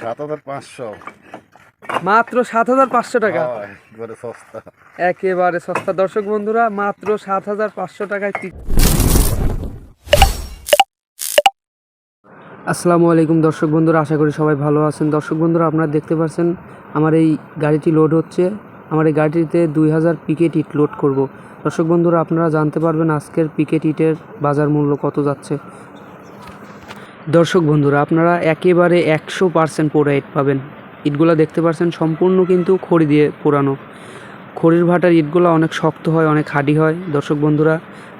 সাত হাজার পাঁচশো। মাত্র সাত হাজার পাঁচশো টাকা। সস্তা। একেবারে সস্তা। দর্শক বন্ধুরা মাত্র সাত হাজার পাঁচশো টাকায় আসসালামু আলাইকুম দর্শক বন্ধুরা আশা করি সবাই ভালো আছেন। দর্শক বন্ধুরা আপনারা দেখতে পাচ্ছেন আমার এই গাড়িটি লোড হচ্ছে। আমার এই গাড়িটিতে দুই হাজার পিকেট ইট লোড করব। দর্শক বন্ধুরা আপনারা জানতে পারবেন আজকের পিকেট ইটের বাজার মূল্য কত যাচ্ছে। দর্শক বন্ধুরা আপনারা একেবারে একশো পার্সেন্ট পোড়া ইট পাবেন। ইটগুলো দেখতে পাচ্ছেন সম্পূর্ণ কিন্তু খড়ি দিয়ে পোড়ানো। খড়ির ভাটার ইটগুলো অনেক শক্ত হয় অনেক হাডি হয়। দর্শক বন্ধুরা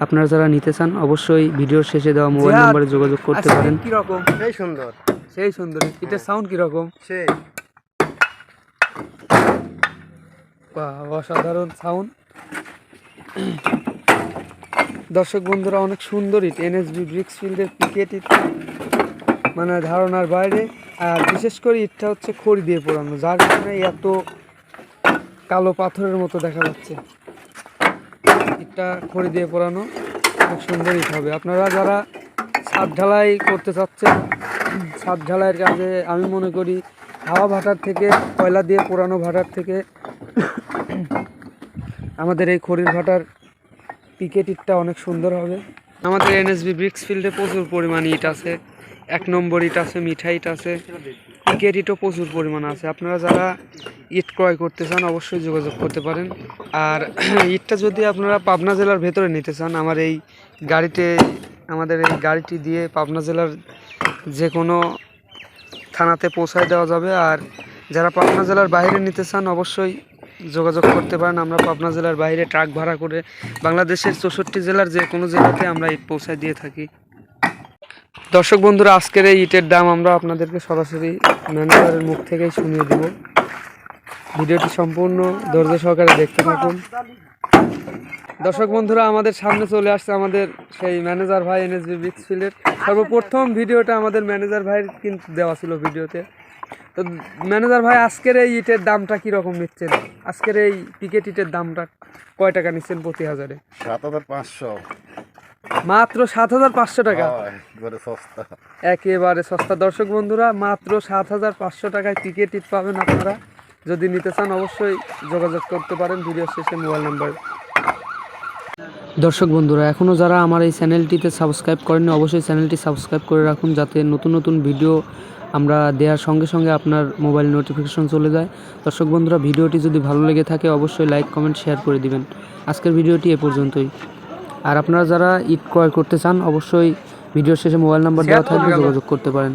আপনারা যারা নিতে চান অবশ্যই ভিডিওর শেষে দেওয়া মোবাইল নাম্বারে যোগাযোগ করতে পারেন। কীরকম সেই সুন্দর। সেই সুন্দর। এটার সাউন্ড কীরকম সেই। বাহ, অসাধারণ সাউন্ড দর্শক বন্ধুরা, অনেক সুন্দর ইট এনএসবি ব্রিক্স ফিল্ডের পিকেট ইট মানে ধারণার বাইরে। আর বিশেষ করে ইটটা হচ্ছে খড়ি দিয়ে পোড়ানো, যার কারণে এত কালো পাথরের মতো দেখা যাচ্ছে। ইটটা খড়ি দিয়ে পোড়ানো খুব সুন্দর ইট হবে। আপনারা যারা ছাদ ঢালাই করতে চাচ্ছেন, ছাদ ঢালাইয়ের কাজে আমি মনে করি, হাওয়া ভাটার থেকে, কয়লা দিয়ে পোড়ানো ভাটার থেকে আমাদের এই খড়ির ভাটার পিকেট ইটটা অনেক সুন্দর হবে। আমাদের এনএসবি ব্রিক্স ফিল্ডে প্রচুর পরিমাণ ইট আছে। এক নম্বর ইট আছে, মিঠা ইট আছে। পিকেট ইটও প্রচুর পরিমাণ আছে। আপনারা যারা ইট ক্রয় করতে চান, অবশ্যই যোগাযোগ করতে পারেন। আর ইটটা যদি আপনারা পাবনা জেলার ভেতরে নিতে চান, আমার এই গাড়িতে, আমাদের এই গাড়িটি দিয়ে পাবনা জেলার যে কোনো থানাতে পৌঁছায় দেওয়া যাবে। আর যারা পাবনা জেলার বাইরে নিতে চান, অবশ্যই যোগাযোগ করতে পারেন। আমরা পাবনা জেলার বাইরে ট্রাক ভাড়া করে বাংলাদেশের চৌষট্টি জেলার যে কোনো জেলাতে আমরা ইট পৌঁছায় দিয়ে থাকি। দর্শক বন্ধুরা, আজকের এই ইটের দাম আমরা আপনাদেরকে সরাসরি ম্যানেজারের মুখ থেকেই শুনিয়ে দিব। ভিডিওটি সম্পূর্ণ ধৈর্য সহকারে দেখতে থাকুন। দর্শক বন্ধুরা, আমাদের সামনে চলে আসছে আমাদের সেই ম্যানেজার ভাই, এনএসবি ব্রিক্স ফিল্ডের সর্বপ্রথম ভিডিওটা আমাদের ম্যানেজার ভাইয়ের কিন্তু দেওয়া ছিল ভিডিওতে। তো ম্যানেজার ভাই আজকের এই ইটের দামটা কীরকম নিচ্ছেন? আজকের এই পিকেট ইটের দামটা কয় টাকা নিচ্ছেন প্রতি হাজারে? সাত হাজার পাঁচশো। মাত্র সাত হাজার পাঁচশো টাকা? সস্তা। একেবারে সস্তা। দর্শক বন্ধুরা মাত্র সাত হাজার পাঁচশো টাকায় টিকিট ইট পাবেন আপনারা। যদি নিতে চান অবশ্যই যোগাযোগ করতে পারেন। ভিডিও শেষে মোবাইল নাম্বার। দর্শক বন্ধুরা এখনও যারা আমার এই চ্যানেলটিতে সাবস্ক্রাইব করেননি অবশ্যই চ্যানেলটি সাবস্ক্রাইব করে রাখুন যাতে নতুন নতুন ভিডিও আমরা দেওয়ার সঙ্গে সঙ্গে আপনার মোবাইল নোটিফিকেশন চলে যায়। দর্শক বন্ধুরা ভিডিওটি যদি ভালো লেগে থাকে অবশ্যই লাইক কমেন্ট শেয়ার করে দিবেন। আজকের ভিডিওটি এ পর্যন্তই। আর আপনারা যারা ইট ক্রয় করতে চান অবশ্যই ভিডিওর শেষে মোবাইল নাম্বার দেওয়া থাকবে যোগাযোগ করতে পারেন।